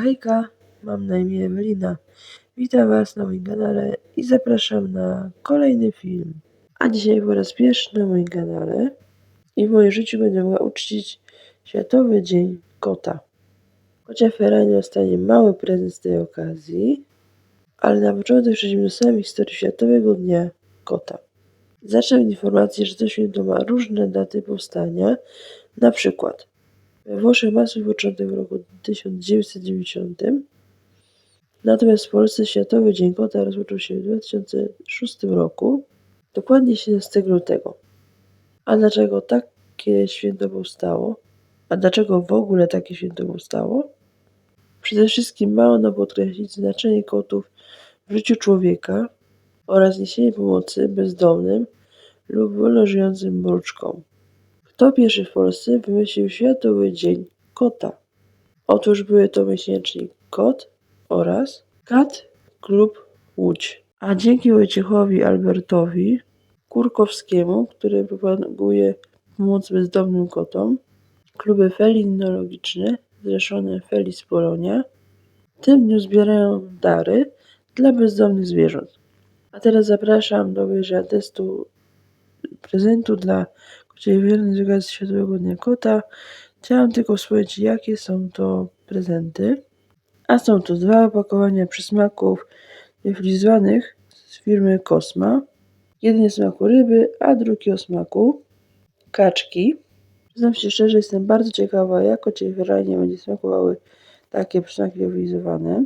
Hejka, mam na imię Ewelina. Witam Was na moim kanale i zapraszam na kolejny film. A dzisiaj po raz pierwszy na moim kanale i w moim życiu będę mogła uczcić Światowy Dzień Kota. Chociaż Ferrari dostanie mały prezent z tej okazji, ale na początek przejdźmy do samej historii Światowego Dnia Kota. Zacznę od informacji, że to święto ma różne daty powstania, na przykład we Włoszech ma swój początek w roku 1990, natomiast w Polsce Światowy Dzień Kota rozpoczął się w 2006 roku, dokładnie 17 lutego. A dlaczego takie święto powstało? A dlaczego w ogóle takie święto powstało? Przede wszystkim ma ono podkreślić znaczenie kotów w życiu człowieka oraz niesienie pomocy bezdomnym lub wolno żyjącym mruczkom. Kto pierwszy w Polsce wymyślił Światowy Dzień Kota? Otóż były to miesięcznik Kot oraz Kat Klub Łódź. A dzięki Wojciechowi Albertowi Kurkowskiemu, który propaguje pomoc bezdomnym kotom, kluby felinologiczne zrzeszone Felis Polonia w tym dniu zbierają dary dla bezdomnych zwierząt. A teraz zapraszam do wyjrzenia testu prezentu dla Kociej Wiernej z okazji Światowego Dnia Kota. Chciałam tylko wspomnieć, jakie są to prezenty. A są to dwa opakowania przysmaków wyflizowanych z firmy Kosma. Jeden jest smaku ryby, a drugi o smaku kaczki. Przyznam się szczerze, jestem bardzo ciekawa, jak Kociej Wiernie będzie smakowały takie przysmaki wyflizowane.